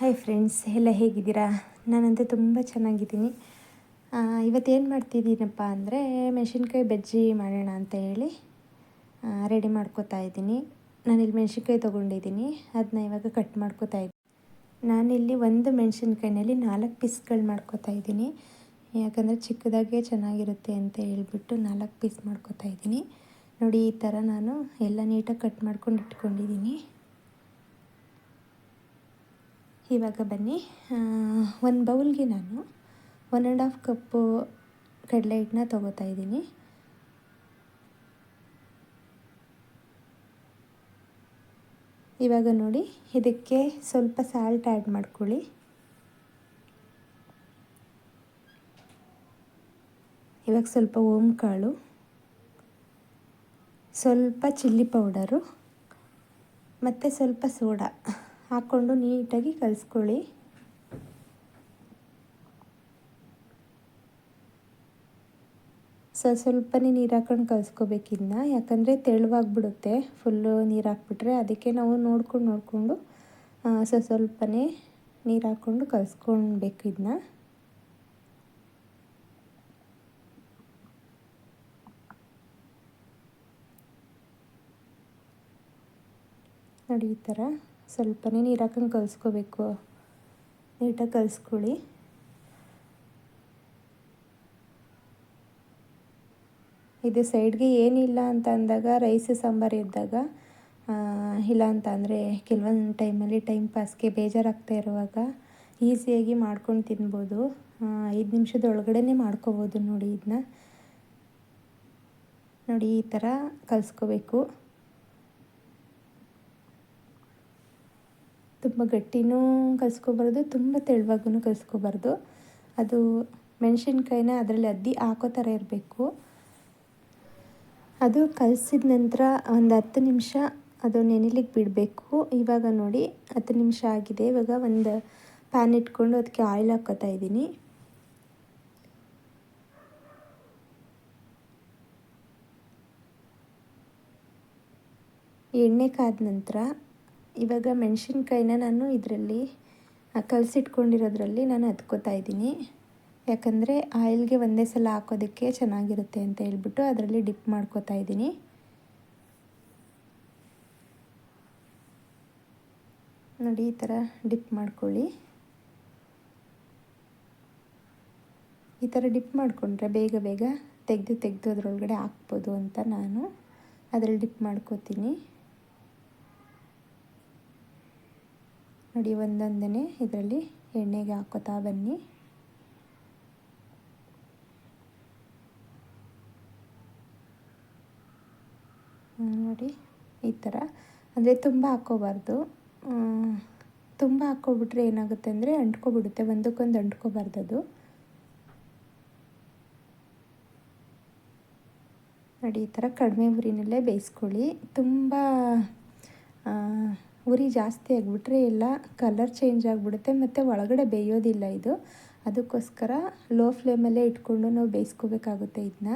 Hi friends ಎಲ್ಲ ಹೇಗಿದ್ದೀರಾ? ನಾನಂತೂ ತುಂಬ ಚೆನ್ನಾಗಿದ್ದೀನಿ. ಇವತ್ತೇನು ಮಾಡ್ತಿದ್ದೀನಪ್ಪ ಅಂದರೆ ಮೆಣಸಿನ್ಕಾಯಿ ಬಜ್ಜಿ ಮಾಡೋಣ ಅಂತ ಹೇಳಿ ರೆಡಿ ಮಾಡ್ಕೋತಾ ಇದ್ದೀನಿ. ನಾನಿಲ್ಲಿ ಮೆಣಸಿನ್ಕಾಯಿ ತೊಗೊಂಡಿದ್ದೀನಿ. ಅದನ್ನ ಇವಾಗ ಕಟ್ ಮಾಡ್ಕೋತಾ ಇದ್ದೀನಿ ನಾನಿಲ್ಲಿ ಒಂದು ಮೆಣಸಿನ್ಕಾಯಿನಲ್ಲಿ ನಾಲ್ಕು ಪೀಸ್ಗಳು ಮಾಡ್ಕೋತಾ ಇದ್ದೀನಿ. ಯಾಕಂದರೆ ಚಿಕ್ಕದಾಗೆ ಚೆನ್ನಾಗಿರುತ್ತೆ ಅಂತ ಹೇಳ್ಬಿಟ್ಟು ನಾಲ್ಕು ಪೀಸ್ ಮಾಡ್ಕೋತಾ ಇದ್ದೀನಿ. ನೋಡಿ ಈ ಥರ ನಾನು ಎಲ್ಲ ನೀಟಾಗಿ ಕಟ್ ಮಾಡ್ಕೊಂಡು ಇಟ್ಕೊಂಡಿದ್ದೀನಿ. ಇವಾಗ ಬನ್ನಿ. ಒಂದು ಬೌಲ್ಗೆ ನಾನು ಒನ್ ಆ್ಯಂಡ್ ಹಾಫ್ ಕಪ್ಪು ಕಡಲೆ ಹಿಟ್ಟನ್ನ ತೊಗೋತಾ ಇದ್ದೀನಿ. ಇವಾಗ ನೋಡಿ, ಇದಕ್ಕೆ ಸ್ವಲ್ಪ ಸಾಲ್ಟ್ ಆ್ಯಡ್ ಮಾಡ್ಕೊಳ್ಳಿ. ಇವಾಗ ಸ್ವಲ್ಪ ಓಮ್ ಕಾಳು, ಸ್ವಲ್ಪ ಚಿಲ್ಲಿ ಪೌಡರು ಮತ್ತು ಸ್ವಲ್ಪ ಸೋಡಾ ಹಾಕ್ಕೊಂಡು ನೀಟಾಗಿ ಕಲಿಸ್ಕೊಳ್ಳಿ. ಸ, ಸ್ವಲ್ಪನೇ ನೀರು ಹಾಕ್ಕೊಂಡು ಕಲಿಸ್ಕೋಬೇಕಿನ್ನ. ಯಾಕಂದರೆ ತೆಳುವಾಗಿಬಿಡುತ್ತೆ. ಫುಲ್ಲು ನೀರು ಹಾಕ್ಬಿಟ್ರೆ ಅದಕ್ಕೆ ನಾವು ನೋಡ್ಕೊಂಡು, ನೋಡಿಕೊಂಡು ಸ್ವಲ್ಪ ಸ್ವಲ್ಪನೇ ನೀರು ಹಾಕ್ಕೊಂಡು ಕಲಿಸ್ಕೊಳ್ಬೇಕು ಇದನ್ನ ನೋಡಿ ಈ ಥರ ಸ್ವಲ್ಪನೇ ನೀರು ಹಾಕೊಂಡು ಕಲಿಸ್ಕೋಬೇಕು. ನೀಟಾಗಿ ಕಲಿಸ್ಕೊಳ್ಳಿ. ಇದು ಸೈಡ್ಗೆ ಏನಿಲ್ಲ ಅಂತ ಅಂದಾಗ ರೈಸ್ ಸಾಂಬಾರು ಇದ್ದಾಗ ಇಲ್ಲ ಅಂತ ಅಂದರೆ ಕೆಲವೊಂದು ಟೈಮಲ್ಲಿ ಟೈಮ್ ಪಾಸ್ಗೆ ಬೇಜಾರಾಗ್ತಾ ಇರುವಾಗ ಈಸಿಯಾಗಿ ಮಾಡ್ಕೊಂಡು ತಿನ್ಬೋದು. ಐದು ನಿಮಿಷದ ಒಳಗಡೆನೇ ಮಾಡ್ಕೋಬೋದು ನೋಡಿ ಇದನ್ನ ನೋಡಿ ಈ ಥರ ಕಲಿಸ್ಕೋಬೇಕು. ತುಂಬ ಗಟ್ಟಿನೂ ಕಲಸ್ಕೋಬಾರ್ದು, ತುಂಬ ತೆಳುವಾಗೂ ಕಲಿಸ್ಕೋಬಾರ್ದು. ಅದು ಮೆಣಸಿನ್ಕಾಯಿನ ಅದರಲ್ಲಿ ಅದ್ದಿ ಹಾಕೋ ಥರ ಇರಬೇಕು. ಅದು ಕಲಸಿದ ನಂತರ ಒಂದು ಹತ್ತು ನಿಮಿಷ ಅದು ನೆನೆಲಿಕ್ಕೆ ಬಿಡಬೇಕು. ಇವಾಗ ನೋಡಿ, ಹತ್ತು ನಿಮಿಷ ಆಗಿದೆ. ಇವಾಗ ಒಂದು ಪ್ಯಾನ್ ಇಟ್ಕೊಂಡು ಅದಕ್ಕೆ ಆಯಿಲ್ ಹಾಕೋತಾ ಇದ್ದೀನಿ. ಎಣ್ಣೆ ಕಾದ ನಂತರ ಇವಾಗ ಮೆಣಸಿನ್ಕಾಯಿನ ನಾನು ಇದರಲ್ಲಿ ಕಲಸಿಟ್ಕೊಂಡಿರೋದ್ರಲ್ಲಿ ನಾನು ಹತ್ಕೋತಾ ಇದ್ದೀನಿ. ಯಾಕಂದರೆ ಆಯಿಲ್ಗೆ ಒಂದೇ ಸಲ ಹಾಕೋದಕ್ಕೆ ಚೆನ್ನಾಗಿರುತ್ತೆ ಅಂತ ಹೇಳ್ಬಿಟ್ಟು ಅದರಲ್ಲಿ ಡಿಪ್ ಮಾಡ್ಕೋತಾ ಇದ್ದೀನಿ. ನೋಡಿ, ಈ ಥರ ಡಿಪ್ ಮಾಡ್ಕೊಳ್ಳಿ. ಈ ಥರ ಡಿಪ್ ಮಾಡಿಕೊಂಡ್ರೆ ಬೇಗ ಬೇಗ ತೆಗೆದು ತೆಗೆದು ಅದರೊಳಗಡೆ ಹಾಕ್ಬೋದು ಅಂತ ನಾನು. ಅದರಲ್ಲಿ ಡಿಪ್ ಮಾಡ್ಕೋತೀನಿ. ನೋಡಿ ಒಂದೊಂದನೇ ಇದರಲ್ಲಿ ಎಣ್ಣೆಗೆ ಹಾಕೋತಾ ಬನ್ನಿ. ನೋಡಿ, ಈ ಥರ. ಅಂದರೆ ತುಂಬ ಹಾಕ್ಕೋಬಾರ್ದು. ತುಂಬ ಹಾಕ್ಕೊಬಿಟ್ರೆ ಏನಾಗುತ್ತೆ ಅಂದರೆ ಅಂಟ್ಕೊಬಿಡುತ್ತೆ, ಒಂದಕ್ಕೊಂದು ಅಂಟ್ಕೋಬಾರ್ದು ಅದು. ನೋಡಿ, ಈ ಥರ ಕಡಿಮೆ ಉರಿನಲ್ಲೇ ಬೇಯಿಸ್ಕೊಳ್ಳಿ. ತುಂಬ ಉರಿ ಜಾಸ್ತಿ ಆಗಿಬಿಟ್ರೆ ಎಲ್ಲ ಕಲರ್ ಚೇಂಜ್ ಆಗಿಬಿಡುತ್ತೆ ಮತ್ತು ಒಳಗಡೆ ಬೇಯೋದಿಲ್ಲ ಇದು. ಅದಕ್ಕೋಸ್ಕರ ಲೋ ಫ್ಲೇಮಲ್ಲೇ ಇಟ್ಕೊಂಡು ನಾವು ಬೇಯಿಸ್ಕೋಬೇಕಾಗುತ್ತೆ ಇದನ್ನ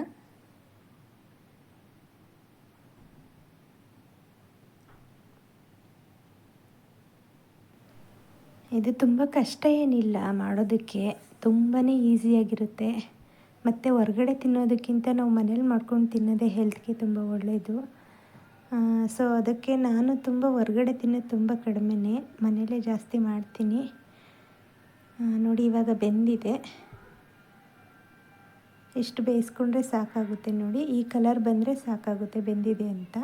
ಇದು ತುಂಬ ಕಷ್ಟ ಏನಿಲ್ಲ ಮಾಡೋದಕ್ಕೆ. ತುಂಬಾ ಈಸಿಯಾಗಿರುತ್ತೆ ಮತ್ತು ಹೊರ್ಗಡೆ ತಿನ್ನೋದಕ್ಕಿಂತ ನಾವು ಮನೇಲಿ ಮಾಡ್ಕೊಂಡು ತಿನ್ನೋದೇ ಹೆಲ್ತ್ಗೆ ತುಂಬ ಒಳ್ಳೆಯದು ಸೊ ಅದಕ್ಕೆ ನಾನು ತುಂಬ ಹೊರ್ಗಡೆ ತಿನ್ನೋದು ತುಂಬ ಕಡಿಮೆನೇ. ಮನೇಲೇ ಜಾಸ್ತಿ ಮಾಡ್ತೀನಿ. ನೋಡಿ ಇವಾಗ ಬೆಂದಿದೆ. ಇಷ್ಟು ಬೇಯಿಸ್ಕೊಂಡ್ರೆ ಸಾಕಾಗುತ್ತೆ ನೋಡಿ. ಈ ಕಲರ್ ಬಂದರೆ ಸಾಕಾಗುತ್ತೆ ಬೆಂದಿದೆ ಅಂತ.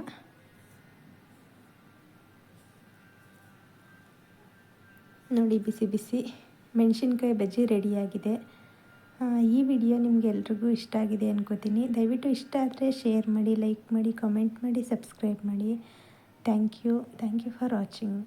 ನೋಡಿ ಬಿಸಿ ಬಿಸಿ. ಮೆಣಸಿನ್ಕಾಯಿ ಬಜ್ಜಿ ರೆಡಿಯಾಗಿದೆ. ಈ ವಿಡಿಯೋ ನಿಮಗೆಲ್ರಿಗೂ ಇಷ್ಟ ಆಗಿದೆ ಅನ್ಕೋತೀನಿ. ದಯವಿಟ್ಟು ಇಷ್ಟ ಆದರೆ ಶೇರ್ ಮಾಡಿ ಲೈಕ್ ಮಾಡಿ ಕಾಮೆಂಟ್ ಮಾಡಿ ಸಬ್ಸ್ಕ್ರೈಬ್ ಮಾಡಿ. Thank you thank you for watching